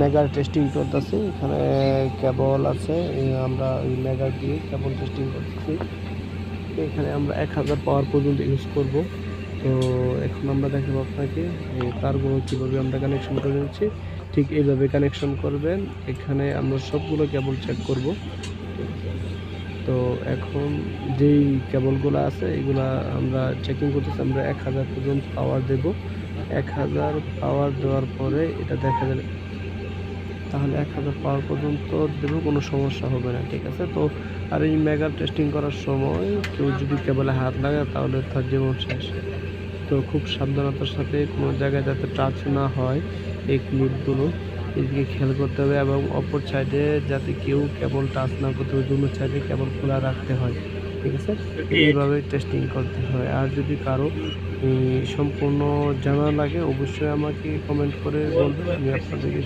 মেগার testing করতেছি, এখানে কেবল আছে আমরা ওই মেগা দিয়ে কেবল টেস্টিং করতেছি। এখানে আমরা এক হাজার পাওয়ার পর্যন্ত ইউজ করব। তো এখন আমরা দেখাবো আপনাকে তারগুলো কীভাবে আমরা কানেকশন করে নিচ্ছি। ঠিক এইভাবে কানেকশন করবেন, এখানে আমরা সবগুলো কেবল চেক করব। তো এখন যেই কেবলগুলো আছে, এগুলা আমরা চেকিং করতেছি, আমরা এক হাজার পর্যন্ত পাওয়ার দেব। এক হাজার পাওয়ার দেওয়ার পরে এটা দেখা যাবে। তাহলে এক হাজার পাওয়ার পর্যন্ত দেবো, কোনো সমস্যা হবে না, ঠিক আছে? তো আর এই মেগা টেস্টিং করার সময় কেউ যদি কেবলে হাত লাগায়, তাহলে তার জীবন শেষ। তো খুব সাবধানতার সাথে কোনো জায়গায় যাতে টাচ না হয়, এই ক্লিপগুলো এদিকে খেয়াল করতে হবে এবং অপর সাইডে যাতে কেউ কেবল টাচ না করতে হবে দুটো সাইডে কেবল খোলা রাখতে হয়। ঠিক আছে? এইভাবে টেস্টিং করতে হয়। আর যদি কারও সম্পূর্ণ জানা লাগে অবশ্যই আমাকে কমেন্ট করে বলবেন আমি আপনাদেরকে